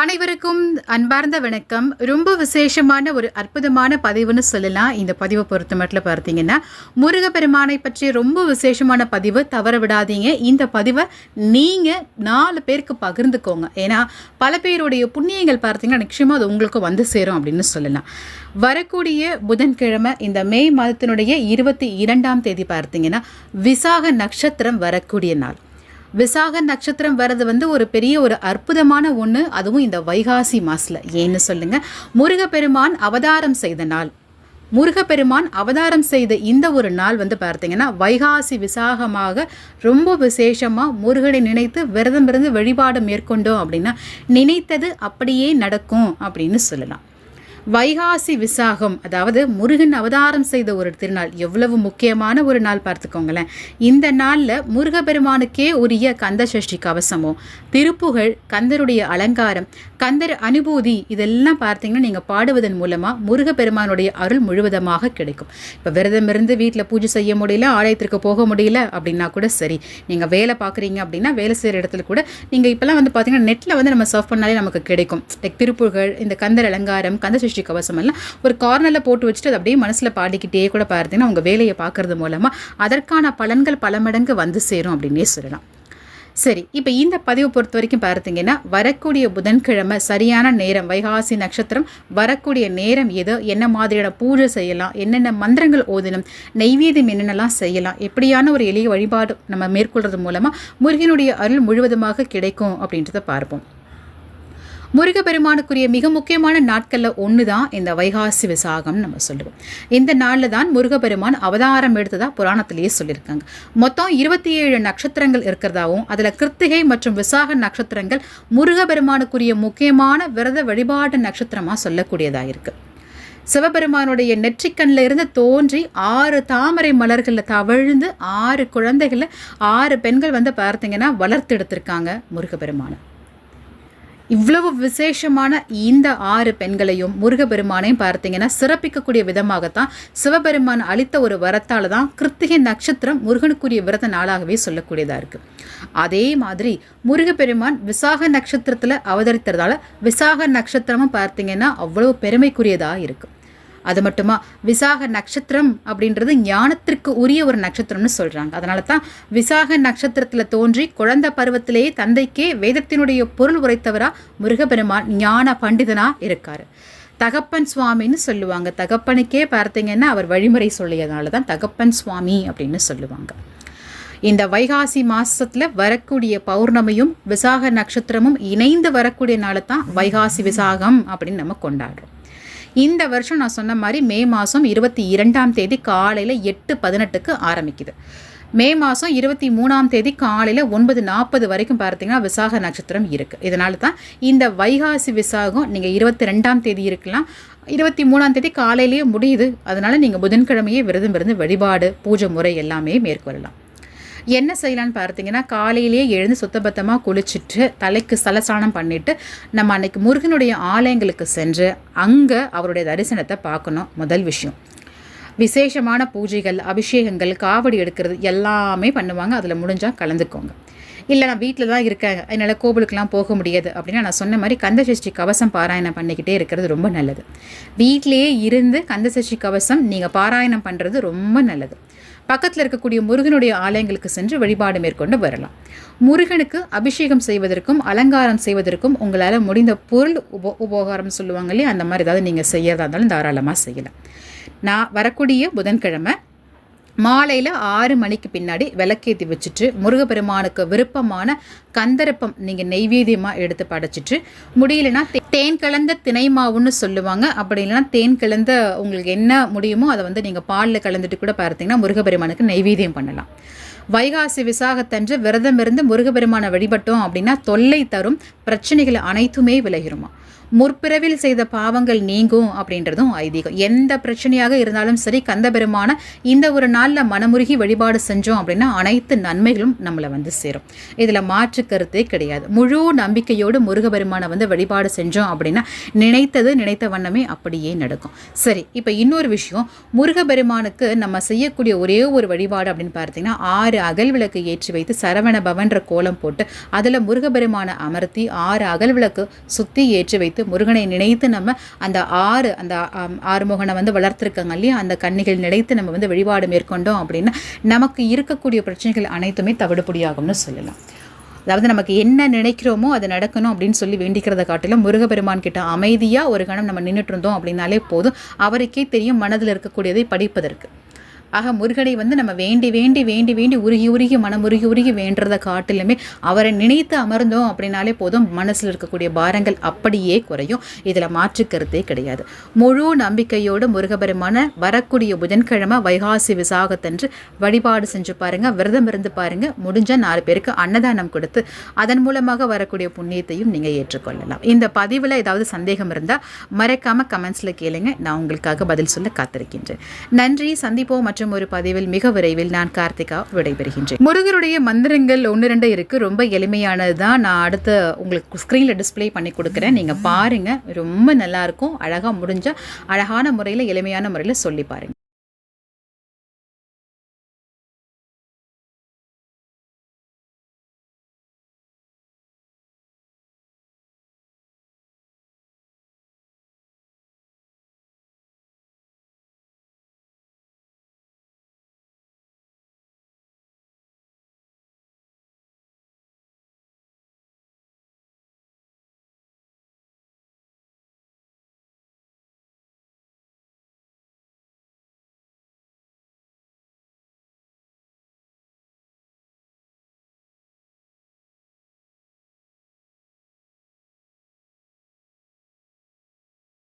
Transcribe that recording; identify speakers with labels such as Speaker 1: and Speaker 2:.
Speaker 1: அனைவருக்கும் அன்பார்ந்த வணக்கம். ரொம்ப விசேஷமான ஒரு அற்புதமான பதிவுன்னு சொல்லலாம். இந்த பதிவை பொறுத்த மட்டும் பார்த்தீங்கன்னா முருகப்பெருமானை பற்றி ரொம்ப விசேஷமான பதிவு தவற விடாதீங்க. இந்த பதிவை நீங்கள் நாலு பேருக்கு பகிர்ந்துக்கோங்க. ஏன்னா பல பேருடைய புண்ணியங்கள் பார்த்தீங்கன்னா நிச்சயமாக அது உங்களுக்கு வந்து சேரும் அப்படின்னு சொல்லலாம். வரக்கூடிய புதன்கிழமை இந்த மே மாதத்தினுடைய இருபத்தி இரண்டாம் தேதி பார்த்தீங்கன்னா விசாக நட்சத்திரம் வரக்கூடிய நாள். விசாக நட்சத்திரம் வர்றது வந்து ஒரு பெரிய ஒரு அற்புதமான ஒன்று அதுவும் இந்த வைகாசி மாசில் ஏன்னு சொல்லுங்க. முருகப்பெருமான் அவதாரம் செய்த நாள். முருகப்பெருமான் அவதாரம் செய்த இந்த ஒரு நாள் வந்து பார்த்தீங்கன்னா வைகாசி விசாகமாக ரொம்ப விசேஷமாக முருகனை நினைத்து விரதம் இருந்து வழிபாடு மேற்கொண்டோம் அப்படின்னா நினைத்தது அப்படியே நடக்கும் அப்படின்னு சொல்லலாம். வைகாசி விசாகம் அதாவது முருகன் அவதாரம் செய்த ஒரு திருநாள். எவ்வளவு முக்கியமான ஒரு நாள் பார்த்துக்கோங்களேன். இந்த நாளில் முருகப்பெருமானுக்கே உரிய கந்த சஷ்டி கவசமோ திருப்புகழ் கந்தருடைய அலங்காரம் கந்தர் அனுபூதி இதெல்லாம் பார்த்தீங்கன்னா நீங்கள் பாடுவதன் மூலமாக முருகப்பெருமானுடைய அருள் முழுவதமாக கிடைக்கும். இப்போ விரதம் இருந்து வீட்டில் பூஜை செய்ய முடியல ஆலயத்திற்கு போக முடியல அப்படின்னா கூட சரி. நீங்கள் வேலை பார்க்குறீங்க அப்படின்னா வேலை செய்கிற இடத்துல கூட நீங்கள் இப்போல்லாம் வந்து பார்த்தீங்கன்னா நெட்டில் வந்து நம்ம சர்ஃப் பண்ணாலே நமக்கு கிடைக்கும். லைக் திருப்புகழ் இந்த கந்தர் அலங்காரம் கந்த சஷ்டி கவசம் எல்லாம் ஒரு கார்னரில் போட்டு வச்சுட்டு அது அப்படியே மனசில் பாடிக்கிட்டே கூட பார்த்தீங்கன்னா உங்கள் வேலையை பார்க்கறது மூலமாக அதற்கான பலன்கள் பல மடங்கு வந்து சேரும் அப்படின்னே சொல்லலாம். சரி இப்போ இந்த பதிவை பொறுத்த வரைக்கும் பார்த்தீங்கன்னா வரக்கூடிய புதன்கிழமை சரியான நேரம் வைகாசி நட்சத்திரம் வரக்கூடிய நேரம் எதோ என்ன மாதிரியான பூஜை செய்யலாம் என்னென்ன மந்திரங்கள் ஓதணும் நெய்வேதியம் என்னென்னலாம் செய்யலாம் எப்படியான ஒரு எளிய வழிபாடு நம்ம மேற்கொள்றது மூலமாக முருகனுடைய அருள் முழுவதுமாக கிடைக்கும் அப்படின்றத பார்ப்போம். முருகப்பெருமானுக்குரிய மிக முக்கியமான நாட்களில் ஒன்று தான் இந்த வைகாசி விசாகம்னு நம்ம சொல்லுவோம். இந்த நாளில் தான் முருகப்பெருமான் அவதாரம் எடுத்ததாக புராணத்திலேயே சொல்லியிருக்காங்க. மொத்தம் இருபத்தி ஏழு நட்சத்திரங்கள் இருக்கிறதாவும் அதில் கிருத்திகை மற்றும் விசாக நட்சத்திரங்கள் முருகப்பெருமானுக்குரிய முக்கியமான விரத வழிபாட்டு நட்சத்திரமாக சொல்லக்கூடியதாக இருக்குது சிவபெருமானுடைய நெற்றிக்கண்ணில் இருந்து தோன்றி ஆறு தாமரை மலர்களில் தவழ்ந்து ஆறு குழந்தைகளை ஆறு பெண்கள் வந்து பார்த்தீங்கன்னா வளர்த்து எடுத்திருக்காங்க முருகப்பெருமானை. இவ்வளவு விசேஷமான இந்த ஆறு பெண்களையும் முருகப்பெருமானையும் பார்த்தீங்கன்னா சிறப்பிக்கக்கூடிய விதமாகத்தான் சிவபெருமான் அளித்த ஒரு வரத்தால் தான் கிருத்திகை நட்சத்திரம் முருகனுக்குரிய விரத நாளாகவே சொல்லக்கூடியதாக இருக்குது அதே மாதிரி முருகப்பெருமான் விசாக நட்சத்திரத்தில் அவதரித்ததால் விசாக நட்சத்திரமும் பார்த்தீங்கன்னா அவ்வளவு பெருமைக்குரியதாக இருக்குது அது மட்டுமா? விசாக நட்சத்திரம் அப்படின்றது ஞானத்திற்கு உரிய ஒரு நட்சத்திரம்னு சொல்கிறாங்க அதனால தான் விசாக நட்சத்திரத்தில் தோன்றி குழந்தை பருவத்திலேயே தந்தைக்கே வேதத்தினுடைய பொருள் உரைத்தவரா முருகபெருமான் ஞான பண்டிதனாக இருக்கார். தகப்பன் சுவாமின்னு சொல்லுவாங்க. தகப்பனுக்கே பார்த்தீங்கன்னா அவர் வழிமுறை சொல்லியதுனால தான் தகப்பன் சுவாமி அப்படின்னு சொல்லுவாங்க. இந்த வைகாசி மாதத்தில் வரக்கூடிய பௌர்ணமியும் விசாக நட்சத்திரமும் இணைந்து வரக்கூடிய நாளை தான் வைகாசி விசாகம் அப்படின்னு நம்ம கொண்டாடுறோம். இந்த வருஷம் நான் சொன்ன மாதிரி மே மாதம் இருபத்தி இரண்டாம் தேதி காலையில் எட்டு பதினெட்டுக்கு ஆரம்பிக்குது. மே மாதம் இருபத்தி மூணாம் தேதி காலையில் ஒன்பது நாற்பது வரைக்கும் பார்த்தீங்கன்னா விசாக நட்சத்திரம் இருக்குது இதனால தான் இந்த வைகாசி விசாகம் நீங்கள் இருபத்தி ரெண்டாம் தேதி இருக்கலாம். இருபத்தி மூணாம் தேதி காலையிலேயே முடியுது. அதனால் நீங்கள் புதன்கிழமையே விரதம் இருந்து வழிபாடு பூஜை முறை எல்லாமே மேற்கொள்ளலாம். என்ன செய்யலான்னு பார்த்தீங்கன்னா காலையிலேயே எழுந்து சுத்தபத்தமாக குளிச்சுட்டு தலைக்கு சலசானம் பண்ணிவிட்டு நம்ம அன்றைக்கி முருகனுடைய ஆலயங்களுக்கு சென்று அங்கே அவருடைய தரிசனத்தை பார்க்கணும். முதல் விஷயம். விசேஷமான பூஜைகள் அபிஷேகங்கள் காவடி எடுக்கிறது எல்லாமே பண்ணுவாங்க. அதில் முடிஞ்சால் கலந்துக்கோங்க. இல்லை நான் வீட்டில் தான் இருக்கேன். என்னால் கோவிலுக்கெலாம் போக முடியாது அப்படின்னா நான் சொன்ன மாதிரி கந்தசஷ்டி கவசம் பாராயணம் பண்ணிக்கிட்டே இருக்கிறது ரொம்ப நல்லது. வீட்டிலேயே இருந்து கந்தசஷ்டி கவசம் நீங்கள் பாராயணம் பண்ணுறது ரொம்ப நல்லது. பக்கத்தில் இருக்கக்கூடிய முருகனுடைய ஆலயங்களுக்கு சென்று வழிபாடு மேற்கொண்டு வரலாம். முருகனுக்கு அபிஷேகம் செய்வதற்கும் அலங்காரம் செய்வதற்கும் உங்களால் முடிந்த பொருள் உப உபகாரம் சொல்லுவாங்க இல்லையா? அந்த மாதிரி ஏதாவது நீங்கள் செய்யறதா இருந்தாலும் தாராளமாக செய்யலாம். நான் வரக்கூடிய புதன்கிழமை மாலையில் ஆறு மணிக்கு பின்னாடி விளக்கேற்றி வச்சுட்டு முருகப்பெருமானுக்கு விருப்பமான கந்தரப்பம் நீங்கள் நெய்வேதியமாக எடுத்து படைச்சிட்டு முடியலன்னா தேன் கலந்த திணை மாவுன்னு சொல்லுவாங்க. அப்படி இல்லைன்னா தேன் கலந்த உங்களுக்கு என்ன முடியுமோ அதை வந்து நீங்கள் பாலில் கலந்துட்டு கூட பார்த்தீங்கன்னா முருகப்பெருமானுக்கு நெய்வேதியம் பண்ணலாம். வைகாசி விசாகத்தன்று விரதம் இருந்து முருகப்பெருமானை வழிபட்டோம் அப்படின்னா தொல்லை தரும் பிரச்சனைகள் அனைத்துமே விலகிருமா? முற்பிறவில் செய்த பாவங்கள் நீங்கும் அப்படின்றதும் ஐதீகம். எந்த பிரச்சனையாக இருந்தாலும் சரி கந்தபெருமான இந்த ஒரு நாளில் மனமுருகி வழிபாடு செஞ்சோம் அப்படின்னா அனைத்து நன்மைகளும் நம்மளை வந்து சேரும். இதில் மாற்று கருத்தே கிடையாது. முழு நம்பிக்கையோடு முருகபெருமானை வந்து வழிபாடு செஞ்சோம் அப்படின்னா நினைத்தது நினைத்த வண்ணமே அப்படியே நடக்கும். சரி இப்போ இன்னொரு விஷயம். முருகபெருமானுக்கு நம்ம செய்யக்கூடிய ஒரே ஒரு வழிபாடு அப்படின்னு பார்த்தீங்கன்னா ஆறு அகல் விளக்கு ஏற்றி வைத்து சரவண பவன்ற கோலம் போட்டு அதில் முருகபெருமானை அமர்த்தி ஆறு அகல் விளக்கு சுற்றி ஏற்றி வைத்து முருகனை நினைத்து நம்ம அந்த ஆறு அந்த ஆறுமுகனை வந்து வளர்த்துருக்காங்க இல்லையா? அந்த கன்னிகள் நினைத்து நம்ம வந்து வழிபாடு மேற்கொண்டோம் அப்படின்னா நமக்கு இருக்கக்கூடிய பிரச்சனைகள் அனைத்துமே தவிடுபடியாகும்னு சொல்லலாம். அதாவது நமக்கு என்ன நினைக்கிறோமோ அது நடக்கணும் அப்படின்னு சொல்லி வேண்டிக்கிறத காட்டிலும் முருகப்பெருமான் கிட்ட அமைதியாக ஒரு கணம் நம்ம நின்றுட்டு இருந்தோம் அப்படின்னாலே போதும். அவருக்கே தெரியும் மனதில் இருக்கக்கூடியதை படிப்பதற்கு. ஆக முருகனை வந்து நம்ம வேண்டி வேண்டி வேண்டி வேண்டி உருகி உருகி மனம் உருகி உருகி வேண்டுறத காட்டிலுமே அவரை நினைத்து அமர்ந்தோம் அப்படின்னாலே போதும். மனசில் இருக்கக்கூடிய பாரங்கள் அப்படியே குறையும். இதில் மாற்று கருத்தே கிடையாது. முழு நம்பிக்கையோடு முருகபெருமான வரக்கூடிய புதன்கிழமை வைகாசி விசாகத்தன்று வழிபாடு செஞ்சு பாருங்கள் விரதம் இருந்து பாருங்கள் முடிஞ்ச நாலு பேருக்கு அன்னதானம் கொடுத்து அதன் மூலமாக வரக்கூடிய புண்ணியத்தையும் நீங்கள் ஏற்றுக்கொள்ளலாம். இந்த பதிவில் ஏதாவது சந்தேகம் இருந்தால் மறக்காம கமெண்ட்ஸில் கேளுங்க. நான் உங்களுக்காக பதில் சொல்ல காத்திருக்கின்றேன். நன்றி. சந்திப்போம். மற்றும் மற்றும் ஒரு பதிவில் மிக விரைவில் நான் கார்த்திகா விடைபெறுகின்றேன். முருகருடைய மந்திரங்கள் ஒன்று ரெண்டு இருக்கு. ரொம்ப எளிமையானது தான் நான் அடுத்து உங்களுக்கு ஸ்க்ரீனில் டிஸ்பிளே பண்ணி கொடுக்குறேன். நீங்கள் பாருங்க. ரொம்ப நல்லா இருக்கும். அழகாக முடிஞ்சால் அழகான முறையில் எளிமையான முறையில் சொல்லி பாருங்கள்